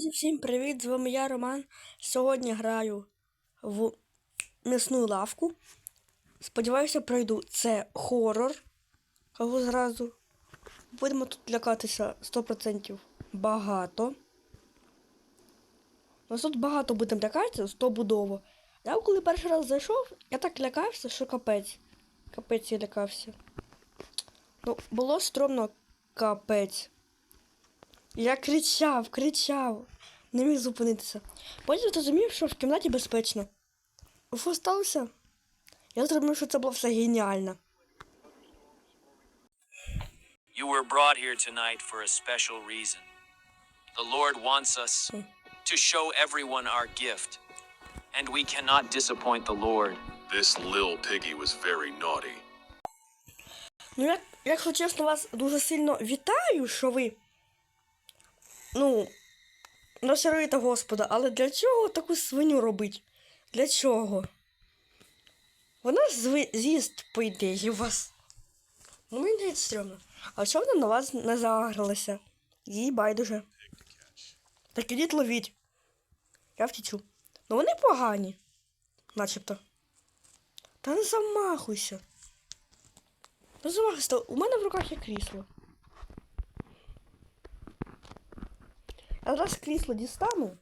Друзі, всім привіт! З вами я, Роман. Сьогодні граю в м'ясну лавку. Сподіваюся, пройду. Це хорор. Кажу зразу. Будемо тут лякатися 100% багато. Нас тут багато будемо лякатися, стопудово. Я коли перший раз зайшов, я так лякався, що капець. Капець я лякався. Ну, було стромно капець. Я кричав, кричав, не міг зупинитися. Потім зрозумів, що в кімнаті безпечно. Що сталося? Я зрозумів, що це було все геніально. You were brought here tonight for a special reason. The Lord wants us to show everyone our gift, and we cannot disappoint the Lord. This Lil Piggy was very naughty. Ну, я, якщо чесно, вас дуже сильно вітаю, що ви. Ну, розчаруєте Господа, але для чого таку свиню робить? Для чого? Вона з'їсть, по ідеї, вас. Ну, мені не стрьомно. А чого вона на вас не загралася? Їй байдуже. Так ідіть ловіть. Я втічу. Ну вони погані. Начебто. Та не замахуйся. Ну, замахуйся, у мене в руках є крісло. Я зараз крісло дістану.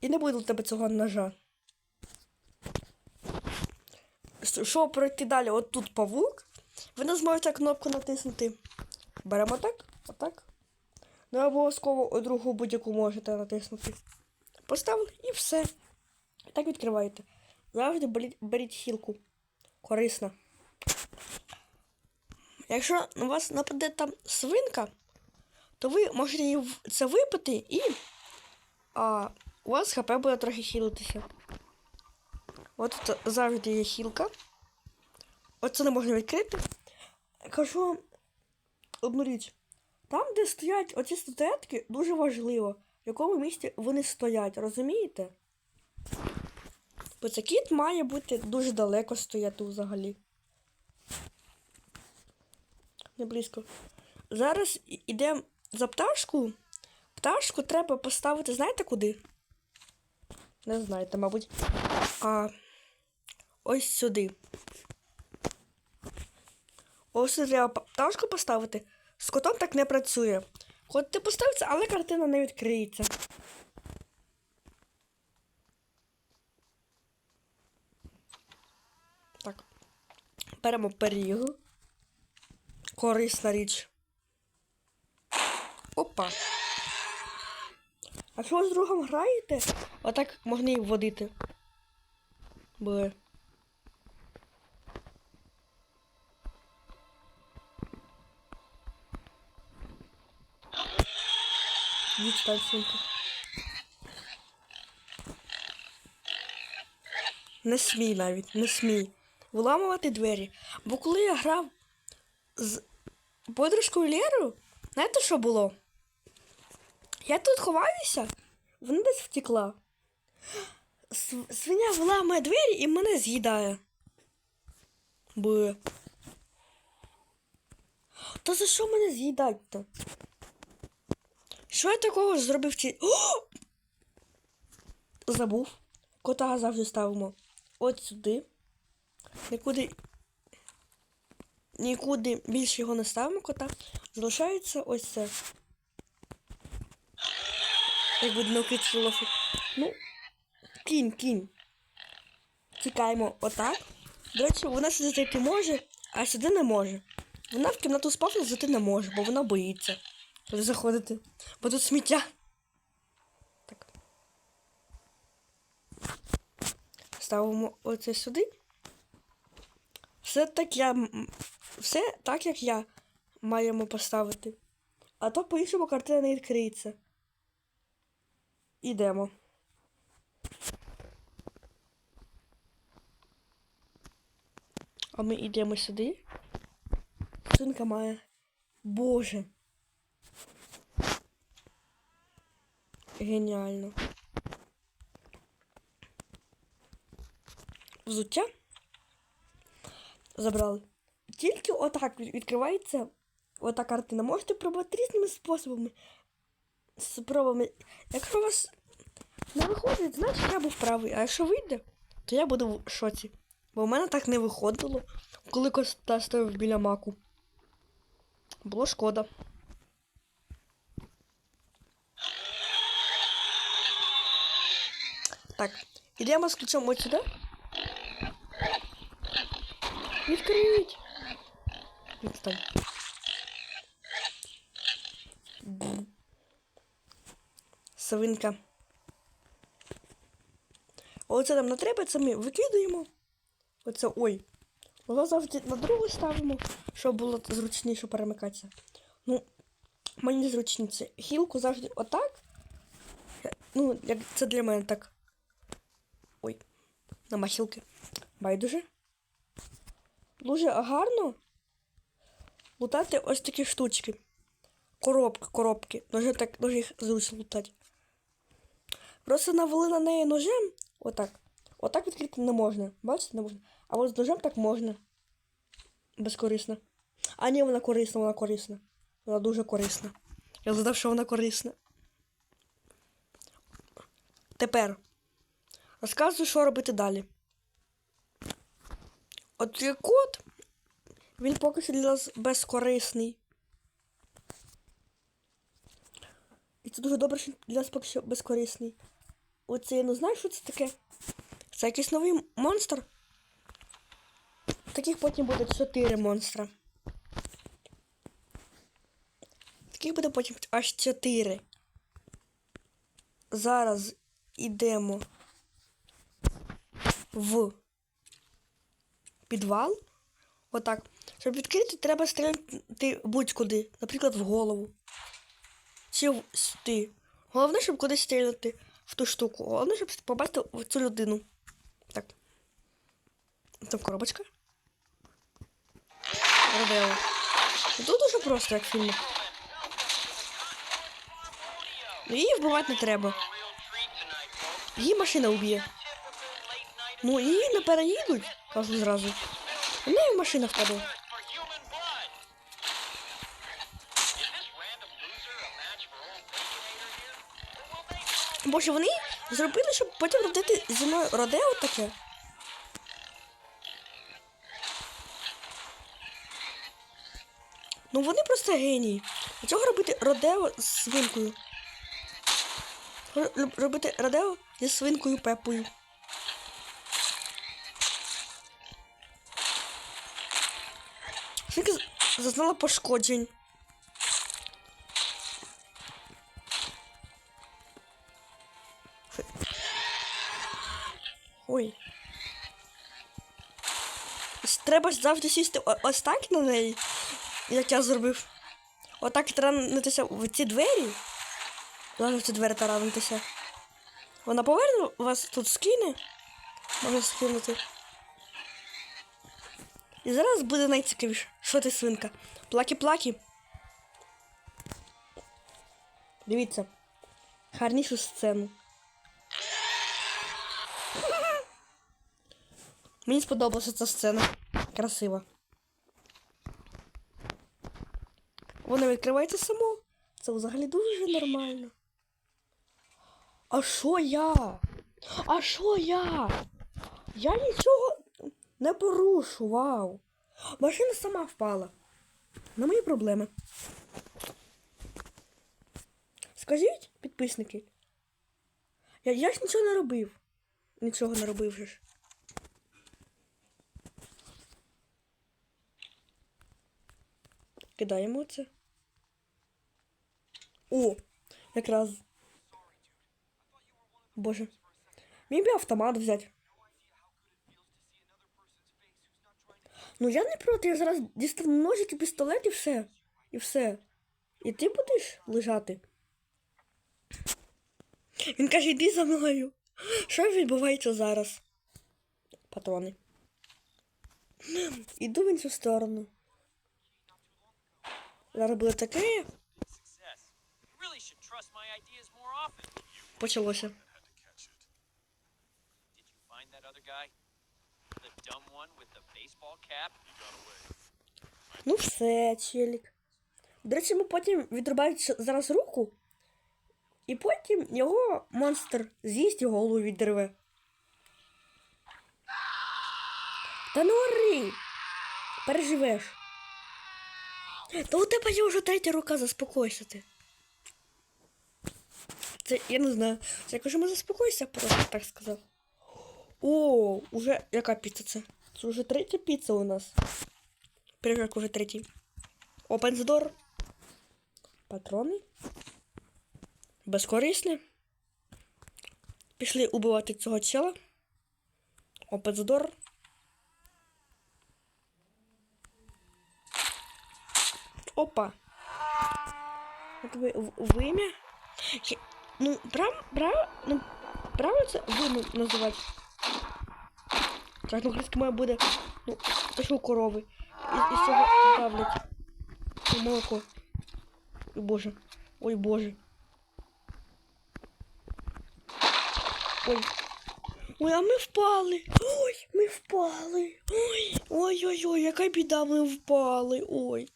І не буде у тебе цього ножа. Щоб пройти далі, от тут павук, ви не зможете кнопку натиснути. Беремо так, отак. Ну, і обов'язково другу будь-яку можете натиснути. Поставили і все. Так відкриваєте. Завжди беріть хілку. Корисно. Якщо у вас нападе там свинка, то ви можете це випити і а, у вас ХП буде трохи хілитися. От тут завжди є хілка. Оце не можна відкрити. Кажу вам одну річ. Там, де стоять оці статуетки, дуже важливо, в якому місці вони стоять, розумієте? Бо цей кіт має бути дуже далеко стояти взагалі. Не близько. Зараз йдемо за пташку. Пташку треба поставити, знаєте куди? Не знаєте, мабуть. А ось сюди. Ось треба пташку поставити. З котом так не працює. Кот ти поставиться, але картина не відкриється. Так. Беремо пиріг. Корисна річ. Опа. А що з другом граєте? Отак можна їх водити. Бе. Відстань, сумка. Не смій навіть, не смій. Виламувати двері. Бо коли я грав з подружкою Лєрою, знаєте, що було? Я тут ховаюся, вона десь втекла. Свиня виламає двері і мене з'їдає. Бе. Та за що мене з'їдать-то? Що я такого зробив ці. О! Забув. Кота завжди ставимо от сюди. Нікуди. Нікуди більше його не ставимо кота. Залишається ось це. Як буде навкрити лофу. Ну, кінь, кінь. Тікаємо отак. До речі, вона сюди зайти може, а сюди не може. Вона в кімнату спався зайти не може, бо вона боїться туди заходити. Бо тут сміття. Так. Ставимо оце сюди. Все так я. Все так, як я маємо поставити. А то по-іншому картина не відкриється. Ідемо. А ми йдемо сюди. Синка має. Боже. Геніально. Взуття забрали. Тільки отак відкривається ота картина. Можете пробувати різними способами. Спробуємо. Якщо у вас не виходить, значить я був правий. А якщо вийде, то я буду в шоці. Бо в мене так не виходило, коли коста стояв біля маку. Було шкода. Так, ідемо з ключом от сюди. Відкрить! Відстань. Бу. Свинка. Оце нам не треба, це ми викидаємо. Оце ой. Воно завжди на другу ставимо, щоб було зручніше перемикатися. Ну, мені зручніше. Гілку завжди отак. Ну, як це для мене так. Ой, нема хілки. Байдуже. Дуже гарно лутати ось такі штучки. Коробки, коробки. Дуже так дуже їх зручно лутати. Просто навели на неї ножем. Отак. Отак відкрити не можна. Бачите, не можна. А от з ножем так можна. Безкорисно. А ні, вона корисна, вона корисна. Вона дуже корисна. Я задав, що вона корисна. Тепер розказую, що робити далі. От цей код, він поки що для нас безкорисний. І це дуже добре, що для нас поки що безкорисний. Оце я не знаю, що це таке. Це якийсь новий монстр. Таких потім буде 4 монстра. Таких буде потім аж 4. Зараз йдемо в підвал. Отак. Щоб відкрити, треба стріляти будь-куди. Наприклад, в голову. Чи в сюди. Головне, щоб кудись стріляти в ту штуку. Головне, щоб побачити в цю людину. Так. Там коробочка. Родео. Тут дуже просто, як в фільмах. Ну, Її вбивати не треба. Її машина вб'є. Ну, її не переїдуть, кажу зразу. У неї машина впаде. Боже, вони зробили, щоб потім родити зі мною родео таке. Ну вони просто генії. Для чого робити родео з свинкою? Робити родео зі свинкою Пепою. Свинка зазнала пошкоджень. Треба завжди сісти ось так на неї, як я зробив. Отак таранитися в ці двері. Зараз в ці двері таранитися. Вона поверне вас тут скине. Може скинути. І зараз буде найцікавіше. Що ти свинка? Плакі-плакі. Дивіться. Гарнішу сцену. Мені сподобалася ця сцена. Красива. Вона відкривається само. Це взагалі дуже нормально. А що я? А що я? Я нічого не порушу, вау. Машина сама впала. На мої проблеми. Скажіть, підписники. Я, я ж нічого не робив. Нічого не робив же ж. Кидаємо це. О, якраз. Боже. Міг би автомат взяти. Ну я не проти, я зараз дістану ножик і пістолет і все. І все. І ти будеш лежати. Він каже, йди за мною. Що відбувається зараз? Патрони. Іду в іншу сторону. Зараз буде таке. Success. You really should trust my ideas more often. Почалося. Ну все, челік. До речі, ми потім відрубають зараз руку, І потім його монстр з'їсть і голову віддерве. Та ори! Переживеш. Та у тебе є вже третя рука, заспокойся ти. Це я не знаю. Це я кажу, ми заспокойся, просто так сказав. О, уже яка піца це? Це вже третя піца у нас. Пиріжок уже третій. Door. Патрони. Безкорисне. Пішли убивати цього чела. Open the door. Опа. От ви, в- вим'я. Я- Ну, прав, прав, ну, правильно це вим'я називати? Так, ну англійська моя буде, ну, те, що у корови. І, і цього давлять. І молоко. Ой, боже. Ой, боже. Ой. Ой, а ми впали. Ой, ми впали. Ой, ой-ой-ой, яка біда, ми впали. Ой.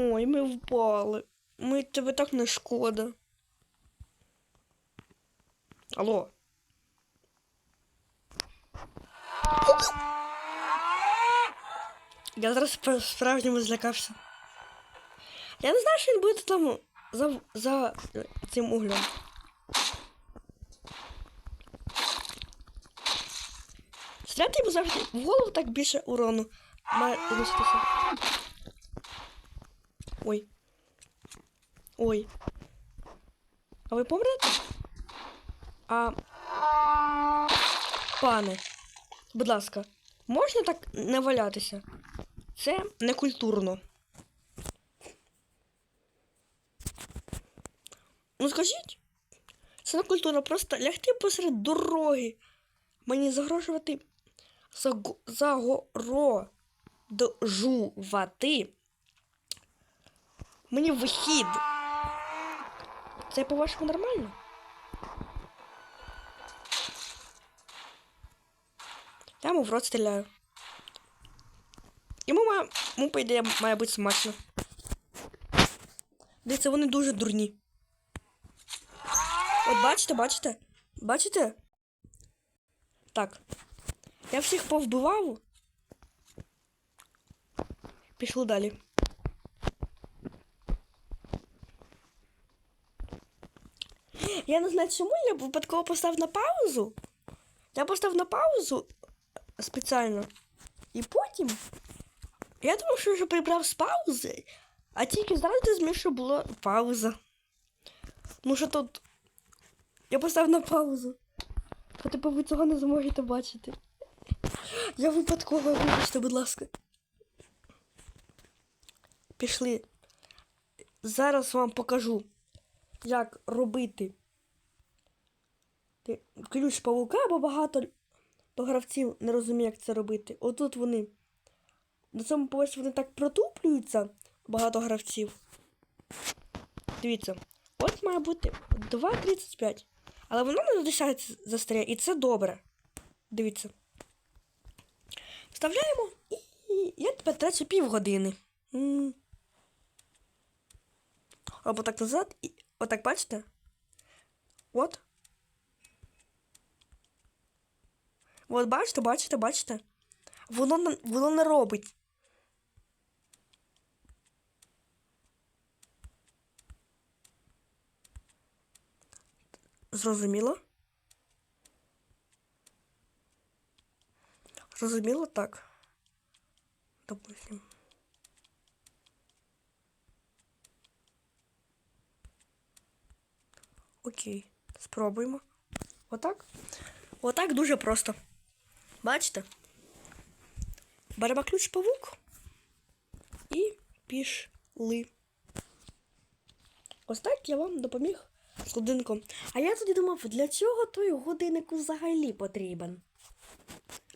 Ой, ми впали. Ми тебе так не шкода. Алло. Я зараз по справжньому злякався. Я не знаю, що він буде там за, за цим углем. Стріляти йому завжди в голову так більше урону має знищитися. Ой. Ой. А ви помните? А. Пане, будь ласка, можна так не валятися? Це некультурно. Ну скажіть, це не культурно просто лягти посеред дороги. Мені загрожувати заго- загорожувати. Мені вихід. Це по-вашому нормально? Я йому в рот стріляю. Йому має, йому, по ідеї, має бути смачно. Дивіться, вони дуже дурні. От бачите, бачите? Бачите? Так. Я всіх повбивав. Пішли далі. Я не знаю, чому я випадково поставив на паузу. Я поставив на паузу спеціально. І потім. Я думав, що вже прибрав з паузи, а тільки зараз ти зміг, що була пауза. Ну що тут. Я поставив на паузу. А тепер ви цього не зможете бачити. Я випадково, вибачте, будь ласка. Пішли. Зараз вам покажу, як робити ти- ключ павука, бо багато гравців не розуміє, як це робити. Отут вони. На цьому поверсі вони так протуплюються, багато гравців. Дивіться, от має бути 2.35. Але воно не залишається застряє, і це добре. Дивіться. Вставляємо і я тепер трачу півгодини. Або так назад і отак бачите? От. От бачите, бачите, бачите? Воно, воно не робить. Зрозуміло? Зрозуміло так. Допустим. Окей, спробуємо. Отак? Отак дуже просто. Бачите? Беремо ключ павук і пішли. Ось так я вам допоміг з годинком. А я тоді думав, для чого той годинник взагалі потрібен?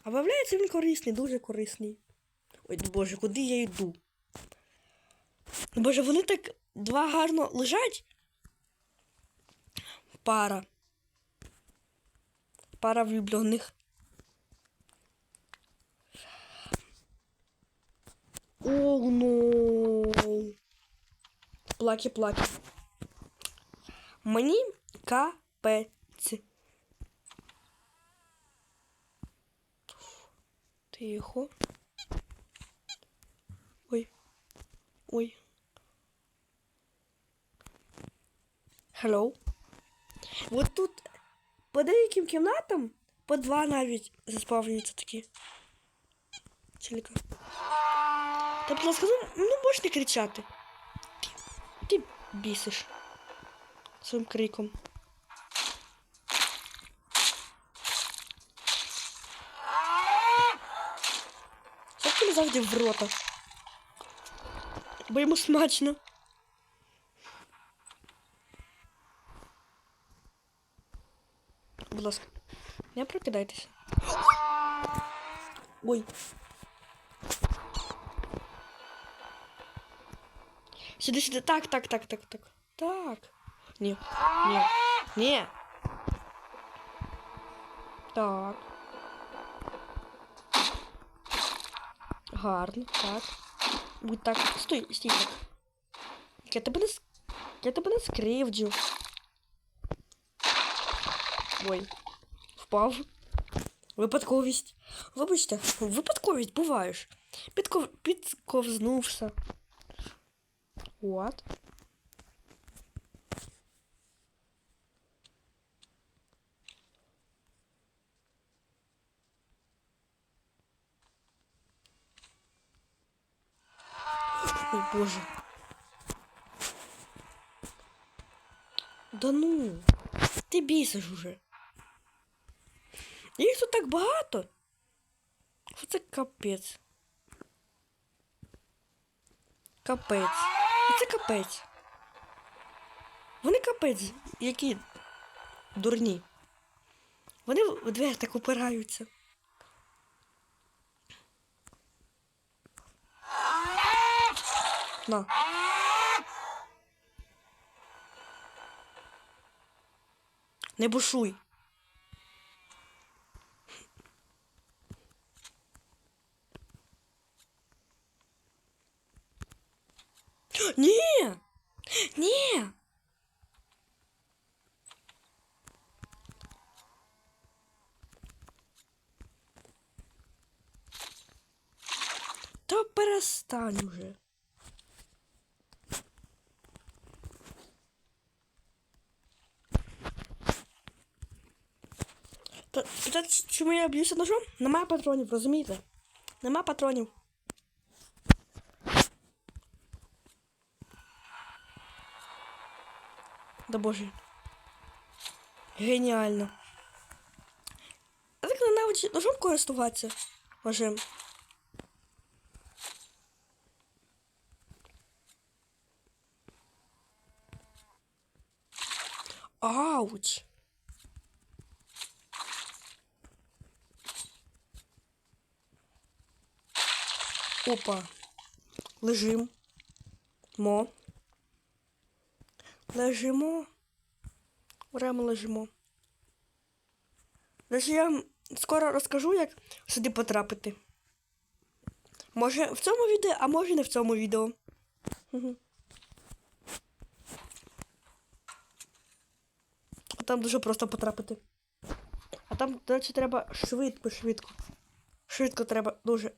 А виявляється, він корисний, дуже корисний. Ой, боже, куди я йду? Боже, вони так два гарно лежать. Пара. Пара влюблених. О, ну. плакі-плакі. Мені капець. Тихо. Ой. Ой. Hello. Вот тут по деяким кімнатам по два навіть заспавнюються такі. Челіка. Та, будь ласка, ну, ну можеш не кричати. Ти, ти бісиш своїм криком. Тобі завжди в рота? Бо йому смачно. Будь ласка, не прокидайтеся. Ой. Сюди, сюди. Так, так, так, так, так. Так. Ні. Ні. Ні. Так. Гарно, так. Будь так. Стой, стій так. Я тебе не Я тебе не скривджу. Ой. Впав. Випадковість. Вибачте, випадковість буваєш. Підков... Підковзнувся. What? Ой, боже. Да ну, ти бісиш уже. Їх тут так багато. Це капець? Капець. Це капець. Вони капець, які дурні. Вони в дверь так упираються. На. Не бушуй. Ні! Ні! Та перестань уже. Та, та ч- чому я б'юся ножом? Нема патронів, розумієте? Нема патронів. Боже. Геніально. Я так ненавиджу ножом користуватися. Ножем. Ауч. Опа. Лежим. Мо. Лежимо. Прямо лежимо. Даже я скоро розкажу, як сюди потрапити. Може в цьому відео, а може не в цьому відео. А там дуже просто потрапити. А там, до речі, треба швидко, швидко. Швидко треба дуже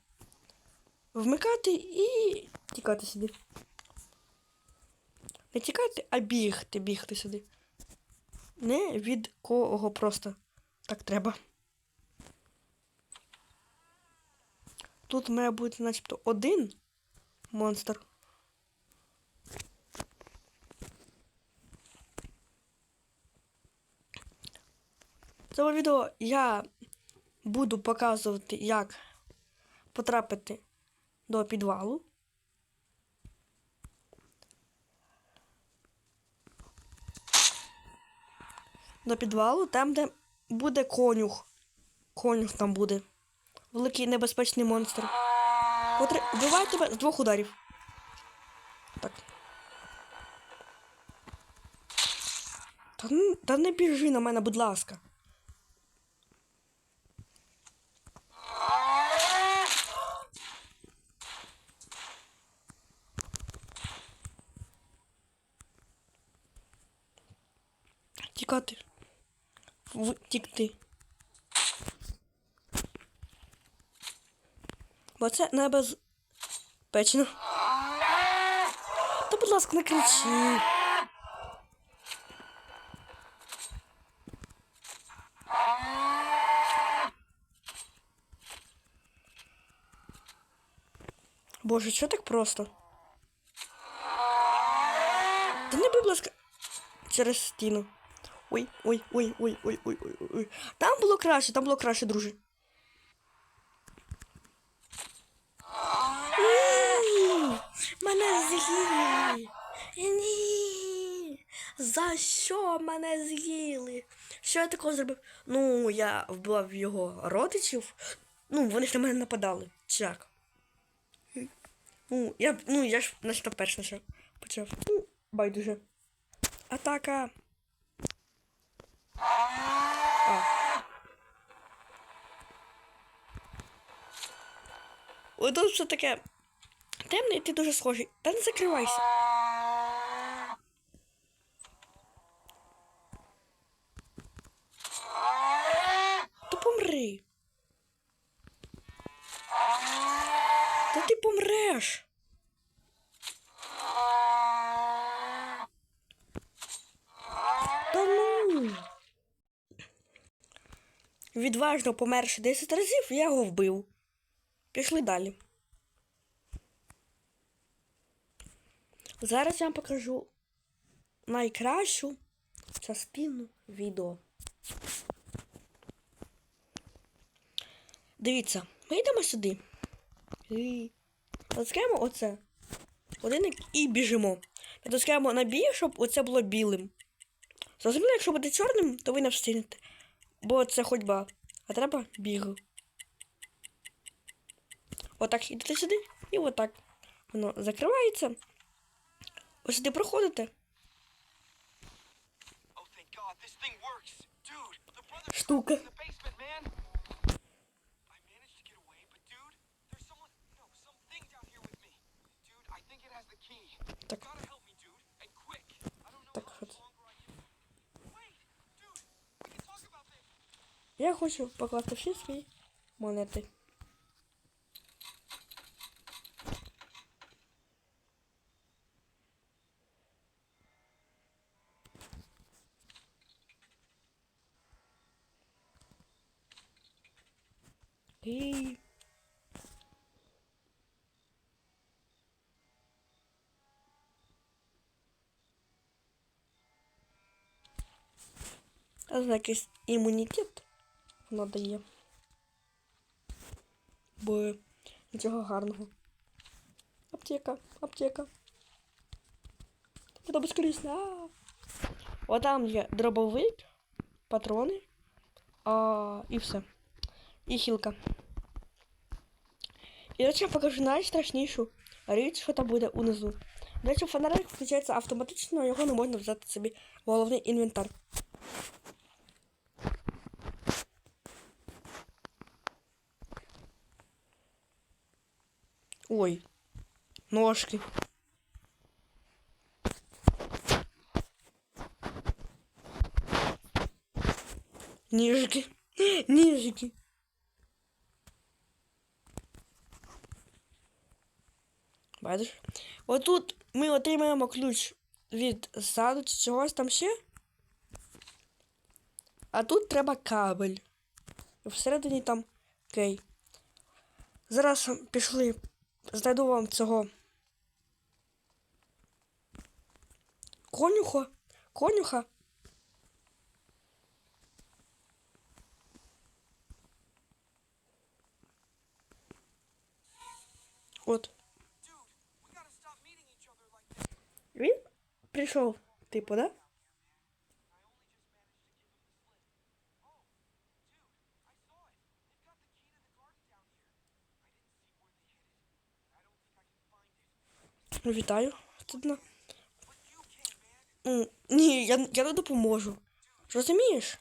вмикати і тікати сюди. Не тікати, а бігти, бігти сюди. Не від кого просто так треба. Тут має бути начебто один монстр. В цьому відео я буду показувати, як потрапити до підвалу. до підвалу, там, де буде конюх. Конюх там буде. Великий небезпечний монстр. Котре вбиває тебе з двох ударів. Так. Та, та не біжи на мене, будь ласка. Тікати. Втікти. Бо це небезпечно. Та, будь ласка, не кричи. Боже, що так просто? Та не, будь ласка, через стіну. Ой, ой, ой, ой, ой, ой, ой, ой. Там було краще, там було краще, друже. Мене з'їли. Ні. За що мене з'їли? Що я такого зробив? Ну, я вбив його родичів. Ну, вони ж на мене нападали. Чак. Ну, я ну, я ж на перш наша почав. Ну, байдуже. Атака! Ой, тут все таке темне, і ти дуже схожий. Та не закривайся. То помри. Та ти помреш. Та ну. Відважно померши 10 разів, я його вбив. Пішли далі. Зараз я вам покажу найкращу частину відео. Дивіться, ми йдемо сюди. І Натискаємо оце. Годинник і біжимо. Натискаємо на бій, щоб оце було білим. Зрозуміло, якщо буде чорним, то ви не встигнете. Бо це ходьба. А треба біг. Отак йдете сюди і отак. Воно закривається. Ось сюди проходите. Oh, Я хочу покласти всі свої монети. І... А за якийсь Вона. Бо нічого гарного. Аптека, аптека. Це безкорисна. О, там є дробовик, патрони. А, і все. І хілка. І я покажу найстрашнішу річ, що там буде унизу. До речі, фонарик включається автоматично, його не можна взяти собі головний інвентар. Ой, ножки. Ніжки. Ніжки. Бачиш? Отут ми отримаємо ключ від саду чи чогось там ще. А тут треба кабель. Всередині там кей. Зараз пішли. знайду вам цього. Конюха? Конюха? От. Він прийшов, типу, да? Вітаю Тут. Ні, я я не допоможу. Розумієш?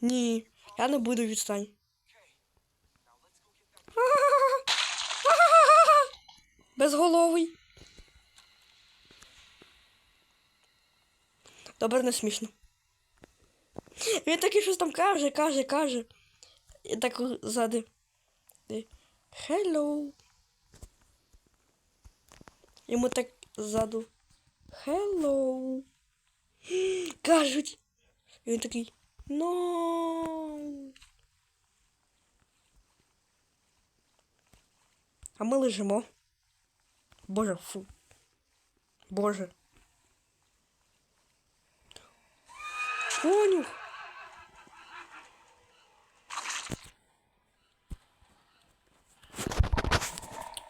Ні, я не буду відстань. Безголовий. Добре, не смішно. Він такий щось там каже, каже, каже. І так ззади. І, Hello. Йому так ззаду. Hello. Кажуть. І він такий. No. А ми лежимо. Боже, фу. Боже. Конюх.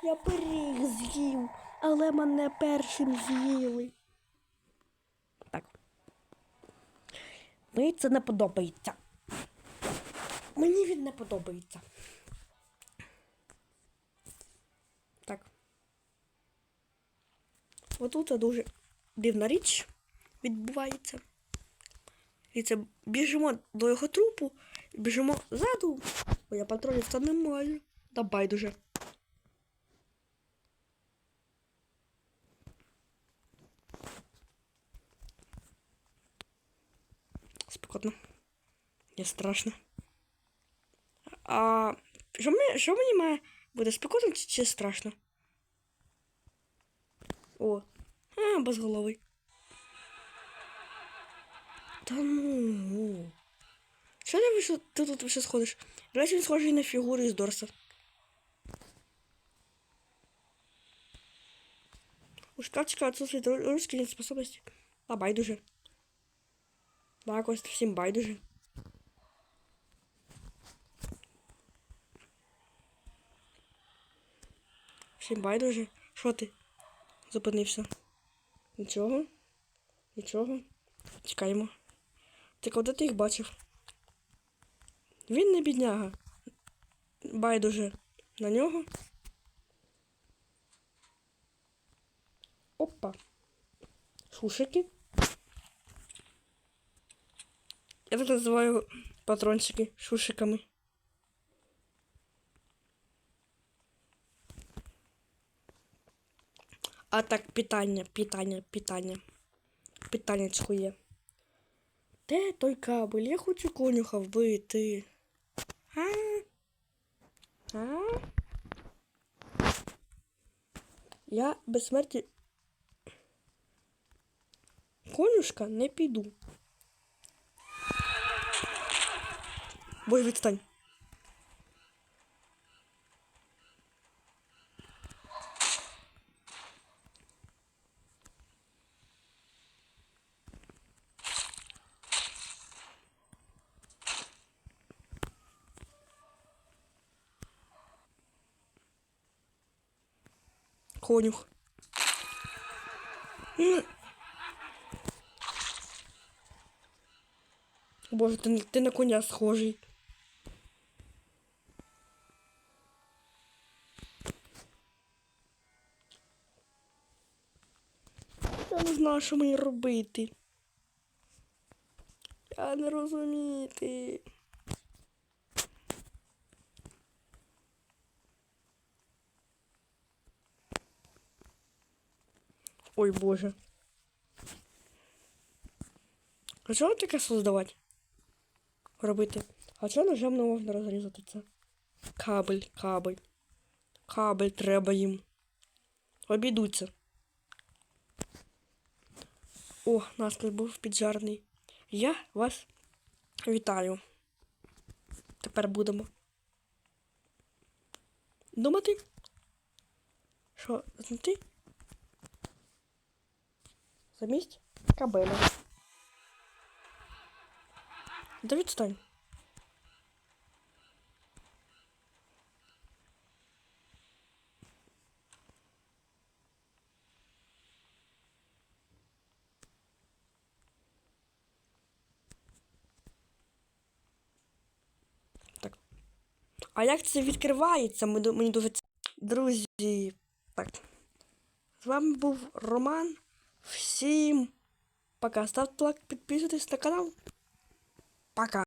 Я пиріг з'їв, але мене першим з'їли. Так. Мені це не подобається. Мені він не подобається. Так. Отут це дуже дивна річ відбувається. І це біжимо до його трупу, біжимо ззаду, бо я патронів та немає. Та байдуже. Спокійно. Не страшно. А що мені, що мені має буде спокійно чи, чи страшно? О, а, безголовий. Та ну. Що ти, вийшло- ти тут ще сходиш? Речі він схожий на фігуру із Дорса. У шкафчика отсутствует ру- русские способности. А байдуже. Да, всім байдуже. Всім байдуже. Що ти? Зупинився. Нічого. Нічого. Чекаємо. Ти коли ти їх бачив? Він не бідняга. Байдуже на нього. Опа. Шушики. Я так називаю патрончики шушиками. А так, питання, питання, питання. Питаннячко є. Де той кабель? Я хочу конюха вбити. А? А? Я без смерті. Конюшка не піду. Бой, відстань. Конюх. Боже, ти, ти на коня схожий. Я що мені робити. Я не розуміти. Ой, боже. А чого таке создавати? Робити? А чого ножем не можна розрізати це? Кабель, кабель. Кабель треба їм. Обійдуться. О, настрій був піджарний. Я вас вітаю. Тепер будемо. Думати? Що, знайти? Замість кабеля. Да відстань. Так. А як це відкривається? Мені ду- дуже Друзі. Так. З вами був Роман. Всім пока. Ставте лайк, підписуйтесь на канал. Пока.